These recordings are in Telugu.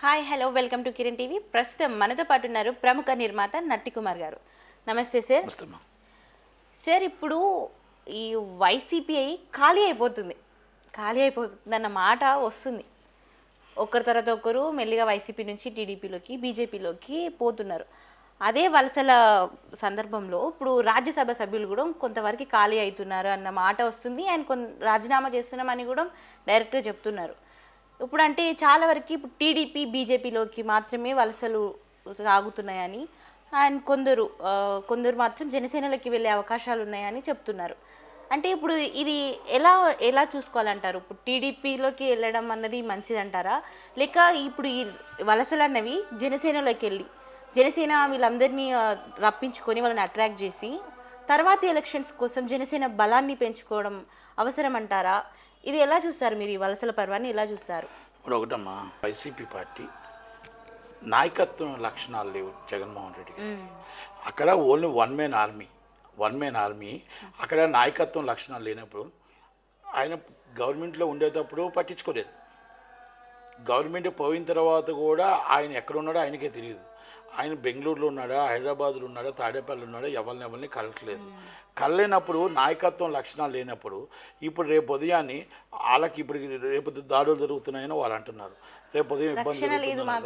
Hi hello welcome to Kiran TV ప్రస్తుతం మనతో పాటు ఉన్నారు ప్రముఖ నిర్మాత నట్టి కుమార్ గారు. నమస్తే సార్ సార్ ఇప్పుడు ఈ వైసీపీ ఖాళీ అయిపోతుంది. ఖాళీ అయిపోతుందన్న మాట వస్తుంది. ఒకరి తర్వాత ఒకరు మెల్లిగా వైసీపీ నుంచి టీడీపీలోకి బీజేపీలోకి పోతున్నారు. అదే వలసల సందర్భంలో ఇప్పుడు రాజ్యసభ సభ్యులు కూడా కొంతవరకు ఖాళీ అవుతున్నారు అన్న మాట వస్తుంది. ఆయన కొన్ రాజీనామా చేస్తున్నామని కూడా డైరెక్ట్గా చెప్తున్నారు. ఇప్పుడు అంటే చాలా వరకు ఇప్పుడు టీడీపీ బీజేపీలోకి మాత్రమే వలసలు సాగుతున్నాయని అండ్ కొందరు కొందరు మాత్రం జనసేనలోకి వెళ్ళే అవకాశాలు ఉన్నాయని చెప్తున్నారు. అంటే ఇప్పుడు ఇది ఎలా ఎలా చూసుకోవాలంటారు? ఇప్పుడు టీడీపీలోకి వెళ్ళడం అన్నది మంచిదంటారా? లేక ఇప్పుడు ఈ వలసలు అన్నవి జనసేనలోకి వెళ్ళి జనసేన వీళ్ళందరినీ రప్పించుకొని వాళ్ళని అట్రాక్ట్ చేసి తర్వాత ఎలక్షన్స్ కోసం జనసేన బలాన్ని పెంచుకోవడం అవసరం అంటారా ఇది ఎలా చూస్తారు మీరు ఈ వలసల పర్వాన్ని? ఎలా చూస్తారు ఇప్పుడు ఒకటమ్మా వైసీపీ పార్టీ నాయకత్వం లక్షణాలు లేవు జగన్మోహన్ రెడ్డి. అక్కడ only one man army one man army. అక్కడ నాయకత్వం లక్షణాలు లేనప్పుడు ఆయన గవర్నమెంట్లో ఉండేటప్పుడు పట్టించుకోలేదు. గవర్నమెంట్ పోయిన తర్వాత కూడా ఆయన ఎక్కడ ఉన్నాడో ఆయనకే తెలియదు. ఆయన బెంగళూరులో ఉన్నాడా హైదరాబాద్లో ఉన్నాడా తాడేపల్లి ఉన్నాడా ఎవరిని ఎవరిని కలట్లేదు. కలలేనప్పుడు నాయకత్వం లక్షణాలు లేనప్పుడు ఇప్పుడు రేపు ఉదయాన్ని వాళ్ళకి ఇప్పుడు రేపు దాడులు జరుగుతున్నాయని వాళ్ళు అంటున్నారు. రేపు ఉదయం ఇబ్బంది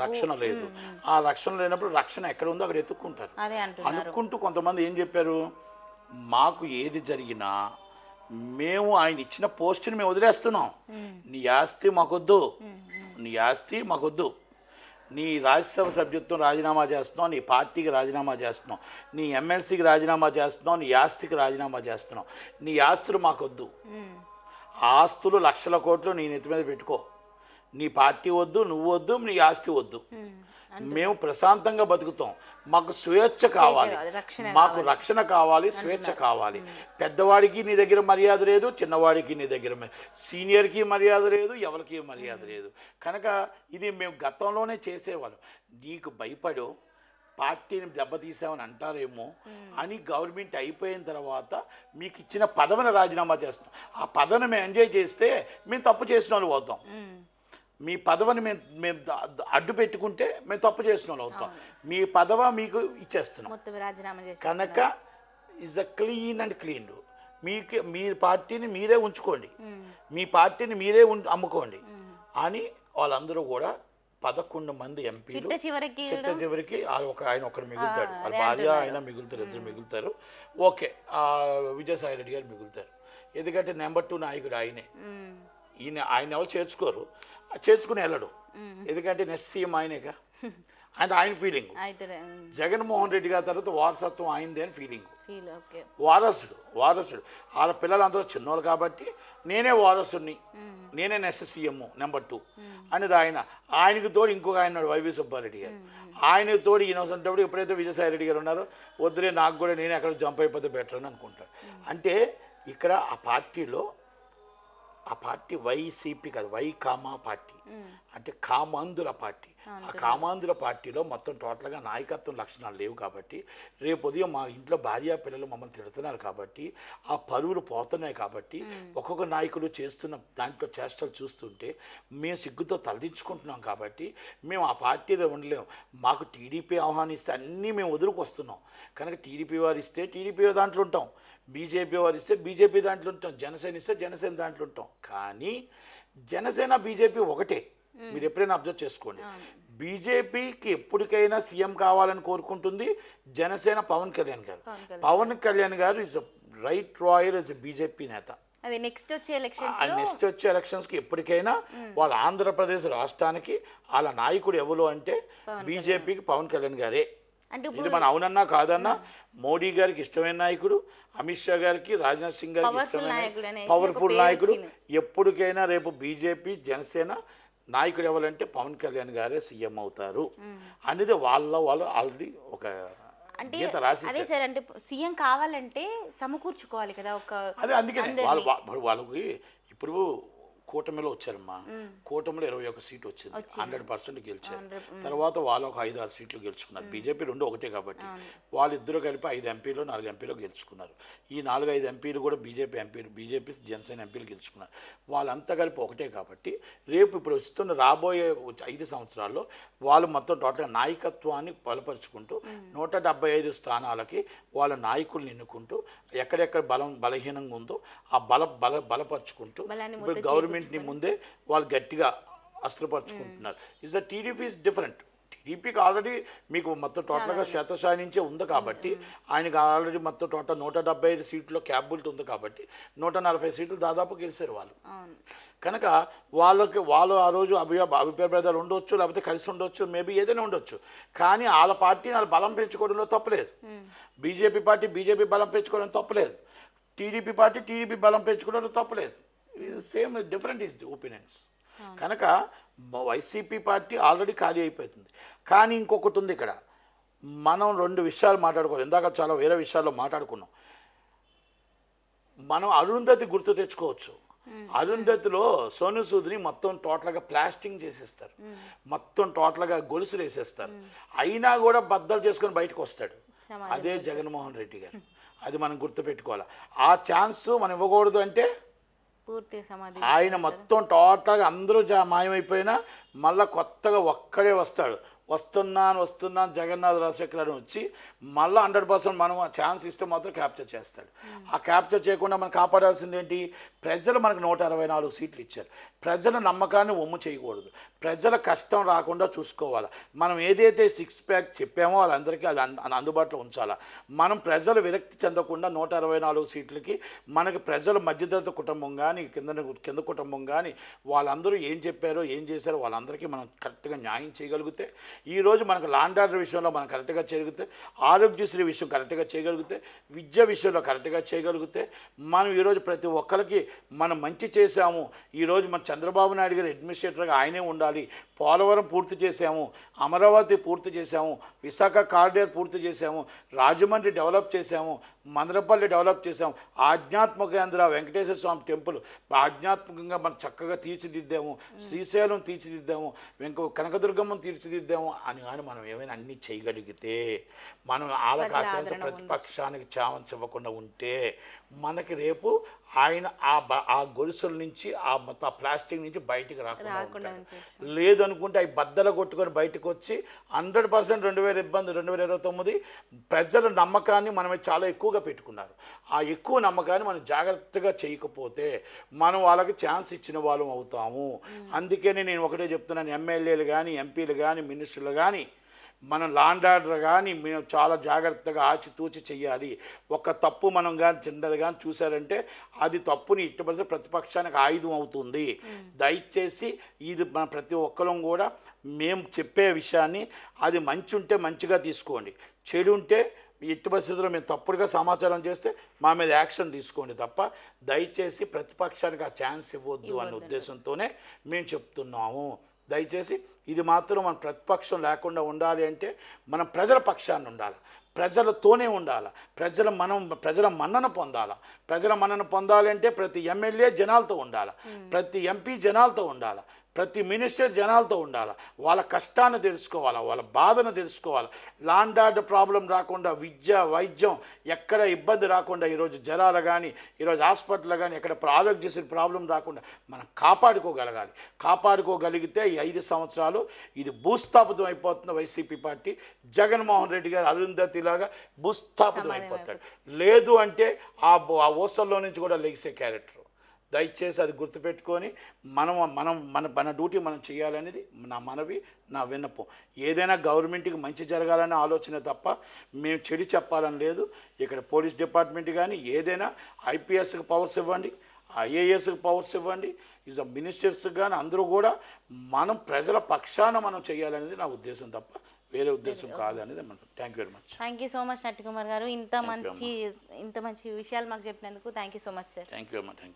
రక్షణ లేదు ఆ రక్షణ లేనప్పుడు రక్షణ ఎక్కడ ఉందో అక్కడ ఎత్తుక్కుంటారు. అనుకుంటూ కొంతమంది ఏం చెప్పారు? మాకు ఏది జరిగినా మేము ఆయన ఇచ్చిన పోస్టుని మేము వదిలేస్తున్నాం. నీ ఆస్తి మాకొద్దు. నీ ఆస్తి మాకొద్దు. నీ రాజ్యసభ సభ్యత్వం రాజీనామా చేస్తున్నావు నీ పార్టీకి రాజీనామా చేస్తున్నావు నీ ఎమ్మెల్సీకి రాజీనామా చేస్తున్నావు నీ ఆస్తికి రాజీనామా చేస్తున్నావు. నీ ఆస్తులు మాకొద్దు. ఆస్తులు లక్షల కోట్లు నీ నెత్తి మీద పెట్టుకో. నీ పార్టీ వద్దు నువ్వు వద్దు నీ ఆస్తి వద్దు. మేము ప్రశాంతంగా బతుకుతాం. మాకు స్వేచ్ఛ కావాలి. మాకు రక్షణ కావాలి స్వేచ్ఛ కావాలి. పెద్దవాడికి నీ దగ్గర మర్యాద లేదు చిన్నవాడికి నీ దగ్గర సీనియర్కి మర్యాద లేదు ఎవరికి మర్యాద లేదు. కనుక ఇది మేము గతంలోనే చేసేవాళ్ళం. నీకు భయపడు పార్టీని దెబ్బతీసామని అంటారేమో అని గవర్నమెంట్ అయిపోయిన తర్వాత మీకు ఇచ్చిన పదవిని రాజీనామా చేస్తాం ఆ పదవిని మేము ఎంజాయ్ చేస్తే మేము తప్పు చేసిన వాళ్ళు ఉమ్. మీ పదవిని మేము మేము అడ్డు పెట్టుకుంటే మేము తప్పు చేసిన అవుతాం. మీ పదవ మీకు ఇచ్చేస్తున్నాం. కనుక is a clean and clean మీకు మీ పార్టీని మీరే ఉంచుకోండి. మీ పార్టీని మీరే అమ్ముకోండి. అని వాళ్ళందరూ కూడా పదకొండు మంది ఎంపీలు చిట్ట చివరికి చిట్ట చివరికి ఆ ఒక ఆయన ఒకరు మిగులుతాడు వాళ్ళ భార్య ఆయన మిగులుతారు ఇద్దరు మిగులుతారు. ఓకే విజయసాయి రెడ్డి గారు మిగులుతారు. ఎందుకంటే నెంబర్ టూ నాయకుడు ఆయనే. ఈయన ఆయన ఎవరు చేర్చుకోరు. చేర్చుకుని వెళ్ళడు. ఎందుకంటే నెక్స్ట్ సీఎం ఆయనేగా. అంటే ఆయన ఫీలింగ్ జగన్మోహన్ రెడ్డి గారి తర్వాత వారసత్వం ఆయనదే అని ఫీలింగ్ వారసుడు వారసుడు. వాళ్ళ పిల్లలందరూ చిన్నోళ్ళు కాబట్టి నేనే వారసుడిని. నేనే నెక్స్ట్ సీఎం నెంబర్ టూ. అనేది ఆయన. ఆయనకు తోడు ఇంకొక ఆయన వైవి సుబ్బారెడ్డి గారు. ఆయనకు తోడు ఈయన ఎప్పుడైతే విజయసాయి రెడ్డి గారు ఉన్నారో వద్దులే నాకు కూడా నేను ఎక్కడ జంప్ అయిపోతే బెటర్ అని అనుకుంటాడు. అంటే ఇక్కడ ఆ పార్టీలో ఆ పార్టీ వైసీపీ కాదు వై కామా పార్టీ. అంటే కామాంధుల పార్టీ. ఆ కామాంధుల. పార్టీలో మొత్తం టోటల్గా నాయకత్వం లక్షణాలు లేవు కాబట్టి రేపు ఉదయం మా ఇంట్లో భార్య పిల్లలు మమ్మల్ని తిడుతున్నారు కాబట్టి ఆ పరువులు పోతున్నాయి కాబట్టి ఒక్కొక్క నాయకుడు చేస్తున్న దాంట్లో చేష్టలు చూస్తుంటే మేము సిగ్గుతో తలదించుకుంటున్నాం కాబట్టి మేము ఆ పార్టీలో ఉండలేము మాకు టీడీపీ ఆహ్వానిస్తే అన్నీ మేము వదులుకొస్తున్నాం. కనుక టీడీపీ వారు ఇస్తే టీడీపీ దాంట్లో ఉంటాం. బీజేపీ వారు ఇస్తే బీజేపీ దాంట్లో ఉంటాం. జనసేన ఇస్తే జనసేన దాంట్లో ఉంటాం. కానీ జనసేన బీజేపీ ఒకటే. మీరు ఎప్పుడైనా అబ్జర్వ్ చేసుకోండి. బీజేపీకి ఎప్పటికైనా సీఎం కావాలని కోరుకుంటుంది జనసేన పవన్ కళ్యాణ్ గారు. పవన్ కళ్యాణ్ గారు is right royal is BJP నేత. అదే నెక్స్ట్ వచ్చే ఎలక్షన్స్ నెక్స్ట్ వచ్చే ఎలక్షన్స్కి ఎప్పటికైనా వాళ్ళ ఆంధ్రప్రదేశ్ రాష్ట్రానికి వాళ్ళ నాయకుడు ఎవరు అంటే బీజేపీకి పవన్ కళ్యాణ్ గారే. అంటే ఇది మన అవునన్నా కాదన్నా మోడీ గారికి ఇష్టమైన నాయకుడు అమిత్ షా గారికి రాజ్నాథ్ సింగ్ గారికి ఇష్టమైన పవర్ఫుల్ నాయకుడు. ఎప్పటికైనా రేపు బీజేపీ జనసేన నాయకుడు ఎవరంటే పవన్ కళ్యాణ్ గారే సీఎం అవుతారు. అనేది వాళ్ళ వాళ్ళు ఆల్రెడీ ఒక అంటే అదే సార్ అంటే సీఎం కావాలంటే సమకూర్చుకోవాలి కదా ఒక అదే అందుకనే వాళ్ళు వాళ్ళకి ఇప్పుడు కూటమిలో వచ్చారమ్మా. కూటమిలో ఇరవై ఒక సీట్ వచ్చింది. హండ్రెడ్ పర్సెంట్ గెలిచారు. తర్వాత వాళ్ళు ఒక ఐదు ఆరు సీట్లు గెలుచుకున్నారు. బీజేపీ రెండు ఒకటే కాబట్టి వాళ్ళిద్దరూ కలిపి ఐదు ఎంపీలు నాలుగు ఎంపీలు గెలుచుకున్నారు. ఈ నాలుగు ఐదు ఎంపీలు కూడా బీజేపీ ఎంపీలు బీజేపీ జనసేన ఎంపీలు గెలుచుకున్నారు. వాళ్ళంతా కలిపి ఒకటే కాబట్టి రేపు ఇప్పుడు వస్తున్న రాబోయే ఐదు సంవత్సరాల్లో వాళ్ళు మొత్తం టోటల్ నాయకత్వాన్ని బలపరుచుకుంటూ నూట డెబ్బై ఐదు స్థానాలకి వాళ్ళ నాయకుల్ని ఎన్నుకుంటూ ఎక్కడెక్కడ బలం బలహీనంగా ఉందో ఆ బల బల బలపరుచుకుంటూ ఇప్పుడు గవర్నమెంట్ని ముందే వాళ్ళు గట్టిగా అస్త్రపరుచుకుంటున్నారు. Is the TDP is different టీడీపీకి ఆల్రెడీ మీకు మొత్తం టోటల్గా శతశాయి నుంచే ఉంది కాబట్టి ఆయనకి ఆల్రెడీ మొత్తం టోటల్ నూట డెబ్బై ఐదు సీట్లో క్యాబిలిటీ ఉంది కాబట్టి నూట నలభై సీట్లు దాదాపు గెలిచారు వాళ్ళు. కనుక వాళ్ళకి వాళ్ళు ఆ రోజు అభిప్రాయ అభిప్రాయ భేదాలు ఉండొచ్చు లేకపోతే కలిసి ఉండొచ్చు మేబీ ఏదైనా ఉండొచ్చు. కానీ వాళ్ళ పార్టీని వాళ్ళ బలం పెంచుకోవడంలో తప్పలేదు. బీజేపీ పార్టీ బీజేపీ బలం పెంచుకోవడం తప్పలేదు. టీడీపీ పార్టీ టీడీపీ బలం పెంచుకోవడం తప్పలేదు. Same different is the opinions కనుక వైసీపీ పార్టీ ఆల్రెడీ ఖాళీ అయిపోతుంది. కానీ ఇంకొకటి ఉంది ఇక్కడ. మనం రెండు విషయాలు మాట్లాడుకోవాలి. ఇందాక చాలా వేరే విషయాల్లో మాట్లాడుకున్నాం. మనం అరుంధతి గుర్తు తెచ్చుకోవచ్చు. అరుంధతిలో సోను సూదిని మొత్తం టోటల్గా ప్లాస్టింగ్ చేసేస్తారు. మొత్తం టోటల్గా గొలుసులు వేసేస్తారు. అయినా కూడా బద్దలు చేసుకొని బయటకు వస్తాడు. అదే జగన్మోహన్ రెడ్డి గారు. అది మనం గుర్తుపెట్టుకోవాలి. ఆ ఛాన్స్ మనం ఇవ్వకూడదు అంటే పూర్తి సమాధి ఆయన మొత్తం టోటల్గా అందరూ జా మాయమైపోయినా మళ్ళీ కొత్తగా ఒక్కడే వస్తాడు. వస్తున్నాను వస్తున్నాను జగన్నాథ్ రాజశేఖర్ అని వచ్చి మళ్ళీ హండ్రెడ్ పర్సెంట్ మనం ఛాన్స్ ఇస్తే మాత్రం క్యాప్చర్ చేస్తాడు. ఆ క్యాప్చర్ చేయకుండా మనం కాపాడాల్సింది ఏంటి? ప్రజలు మనకు నూట అరవై నాలుగు సీట్లు ఇచ్చారు. ప్రజల నమ్మకాన్ని ఒమ్ము చేయకూడదు. ప్రజల కష్టం రాకుండా చూసుకోవాలి. మనం ఏదైతే సిక్స్ ప్యాక్ చెప్పామో వాళ్ళందరికీ అది అంద- అందుబాటులో ఉంచాలా? మనం ప్రజలు విరక్తి చెందకుండా నూట అరవై నాలుగు సీట్లకి మనకి ప్రజల మధ్యతరగతి కుటుంబం కానీ కింద కింద కుటుంబం కానీ వాళ్ళందరూ ఏం చెప్పారో ఏం చేశారో వాళ్ళందరికీ మనం కరెక్ట్గా న్యాయం చేయగలిగితే ఈరోజు మనకు లాండ్ ఆర్డర్ విషయంలో మనం కరెక్ట్గా చేయగలిగితే ఆరోగ్యశ్రీ విషయం కరెక్ట్గా చేయగలిగితే విద్య విషయంలో కరెక్ట్గా చేయగలిగితే మనం ఈరోజు ప్రతి ఒక్కరికి మనం మంచి చేశాము. ఈరోజు మన చంద్రబాబు నాయుడు గారు అడ్మినిస్ట్రేటర్గా ఆయనే ఉండాలి. పోలవరం పూర్తి చేశాము. అమరావతి పూర్తి చేశాము. విశాఖ కారిడార్ పూర్తి చేశాము. రాజమండ్రి డెవలప్ చేశాము. మందరపల్లి డెవలప్ చేశాము ఆధ్యాత్మిక కేంద్ర వెంకటేశ్వర స్వామి టెంపుల్. ఆధ్యాత్మికంగా మనం చక్కగా తీర్చిదిద్దాము. శ్రీశైలం తీర్చిదిద్దాము. వెంక కనకదుర్గమ్మను తీర్చిదిద్దాము అని కానీ మనం ఏమైనా అన్ని చేయగలిగితే మనం వాళ్ళకి ఆచరించే ప్రతిపక్షానికి ఛాన్స్ ఇవ్వకుండా ఉంటే మనకి రేపు ఆయన ఆ బ- ఆ గొలుసుల నుంచి ఆ మొత్తం ప్లాస్టిక్ నుంచి బయటికి రాకుండా. లేదనుకుంటే అవి బద్దలు కొట్టుకొని బయటకు వచ్చి హండ్రెడ్ పర్సెంట్ రెండు వేల ఇబ్బంది రెండు వేల ఇరవై తొమ్మిది ప్రజల నమ్మకాన్ని మనమే చాలా ఎక్కువగా పెట్టుకున్నారు. ఆ ఎక్కువ నమ్మకాన్ని మనం జాగ్రత్తగా చేయకపోతే మనం వాళ్ళకి ఛాన్స్ ఇచ్చిన వాళ్ళం అవుతాము. అందుకని నేను ఒకటే చెప్తున్నాను ఎమ్మెల్యేలు కానీ ఎంపీలు కానీ మినిస్టర్లు కానీ మనం లాండ్ ఆర్డర్ కానీ మేము చాలా జాగ్రత్తగా ఆచితూచి చెయ్యాలి. ఒక తప్పు మనం కానీ చిన్నది కానీ చూసారంటే అది తప్పుని ఇట్టబడితే ప్రతిపక్షానికి ఆయుధం అవుతుంది. దయచేసి ఇది మన ప్రతి ఒక్కరం కూడా మేము చెప్పే విషయాన్ని అది మంచి ఉంటే మంచిగా తీసుకోండి. చెడు ఉంటే ఎట్టి పరిస్థితుల్లో మేము తప్పుడుగా సమాచారం చేస్తే మా మీద యాక్షన్ తీసుకోండి తప్ప దయచేసి ప్రతిపక్షానికి ఆ ఛాన్స్ ఇవ్వద్దు అనే ఉద్దేశంతోనే మేము చెప్తున్నాము. దయచేసి ఇది మాత్రం మన ప్రతిపక్షం లేకుండా ఉండాలి అంటే మనం ప్రజల పక్షాన్ని ఉండాలి. ప్రజలతోనే ఉండాలి. ప్రజల మనం ప్రజల మన్నన పొందాలి. ప్రజల మన్నన పొందాలి అంటే ప్రతి ఎమ్మెల్యే జనాలతో ఉండాలి. ప్రతి ఎంపీ జనాలతో ఉండాలి. ప్రతి మినిస్టర్ జనాలతో ఉండాలి? వాళ్ళ కష్టాన్ని తెలుసుకోవాలి? వాళ్ళ బాధను తెలుసుకోవాలి? లాండ్ ఆర్డర్ ప్రాబ్లం రాకుండా విద్య వైద్యం ఎక్కడ ఇబ్బంది రాకుండా ఈరోజు జ్వరాలు కానీ ఈరోజు హాస్పిటల్ కానీ ఎక్కడ ఆరోగ్యశ్రీ ప్రాబ్లం రాకుండా మనం కాపాడుకోగలగాలి. కాపాడుకోగలిగితే ఈ ఐదు సంవత్సరాలు ఇది భూస్థాపితం అయిపోతున్న వైసీపీ పార్టీ. జగన్మోహన్ రెడ్డి గారు అరుంధతిలాగా భూస్థాపితం అయిపోతాడు. లేదు అంటే ఆ ఓసల్లో నుంచి కూడా లెగిసే క్యారెక్టర్. దయచేసి అది గుర్తుపెట్టుకొని మనం మనం మన మన డ్యూటీ మనం చేయాలనేది నా మనవి నా విన్నపం. ఏదైనా గవర్నమెంట్కి మంచి జరగాలనే ఆలోచన తప్ప మేము చెడు చెప్పాలని లేదు. ఇక్కడ పోలీస్ డిపార్ట్మెంట్ కానీ ఏదైనా ఐపీఎస్కి పవర్స్ ఇవ్వండి ఐఏఎస్కి పవర్స్ ఇవ్వండి ఇస్ మినిస్టర్స్కి కానీ అందరూ కూడా మనం ప్రజల పక్షాన మనం చేయాలనేది నా ఉద్దేశం తప్ప వేరే ఉద్దేశం కాదనేది మనం thank you very much. Thank you so much Natti Kumar గారు. ఇంత మంచి ఇంత మంచి విషయాలు మాకు చెప్పినందుకు thank you so much sir. Thank you అమ్మా. Thank you